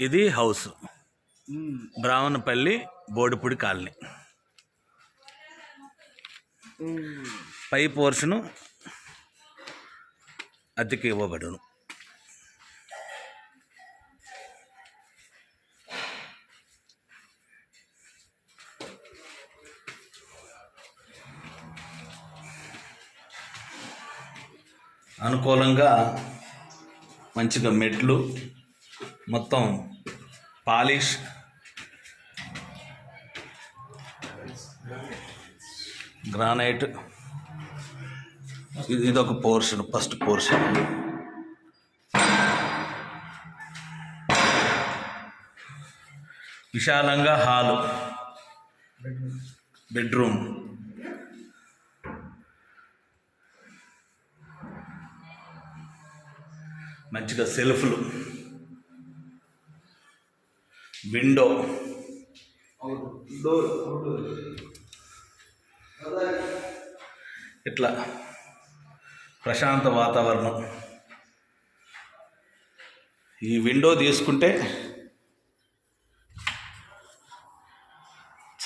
ఇది house. Brahmanapalli Bodipudi colony. పై portion అద్దెకి ఇవ్వబడును. అనుకూలంగా మంచిగా మెట్లు మొత్తం పాలిష్. గ్రానైట్. ఇది ఇదొక పోర్షన్ ఫస్ట్ పోర్షన్. విశాలంగా హాలు. బెడ్రూమ్. మంచిగా సెల్ఫ్లు. విండో. ఇట్లా ప్రశాంత వాతావరణం. ఈ విండో తీసుకుంటే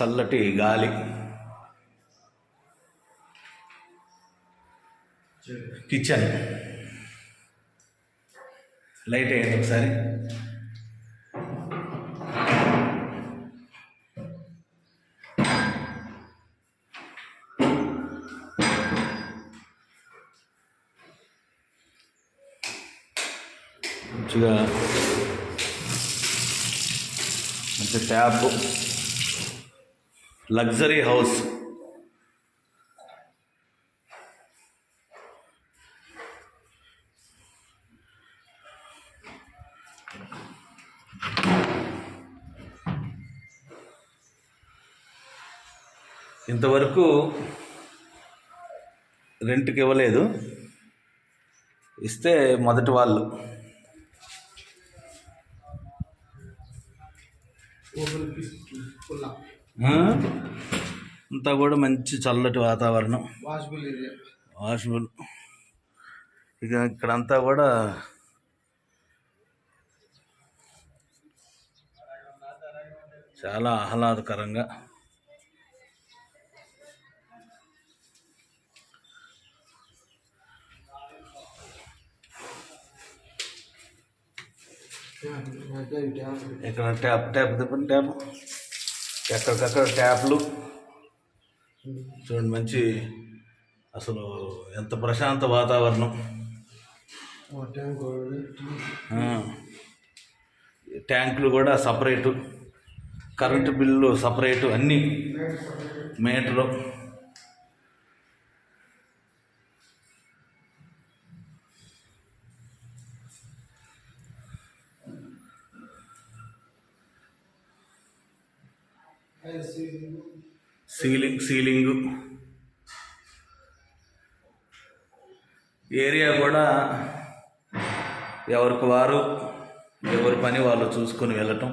చల్లటి గాలి. కిచెన్. లైట్ వేయండి ఒకసారి. మంచిగా మంచి ట్యాప్ లగ్జరీ హౌస్. ఇంతవరకు రెంట్కి ఇవ్వలేదు. ఇస్తే మొదటి వాళ్ళు. అంతా కూడా మంచి చల్లటి వాతావరణం. వాషబుల్ ఏరియా వాషబుల్ ఇక ఇక్కడంతా కూడా చాలా ఆహ్లాదకరంగా ఇక్కడ ట్యాప్ ట్యాప్ తిప్పండి ట్యాప్. ఎక్కడికక్కడ ట్యాప్లు? చూడండి మంచి అసలు ఎంత ప్రశాంత వాతావరణం. ట్యాంకులు కూడా సపరేటు. కరెంటు బిల్లు సపరేటు అన్నీ. మీటరు. Ceiling ceiling. ఏరియా కూడా ఎవరికి వారు ఎవరి పని వాళ్ళు చూసుకొని వెళ్ళటం.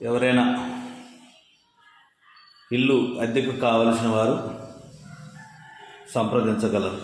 ఎవరైనా ఇల్లు అద్దెకు కావలసిన వారు సంప్రదించగలరు.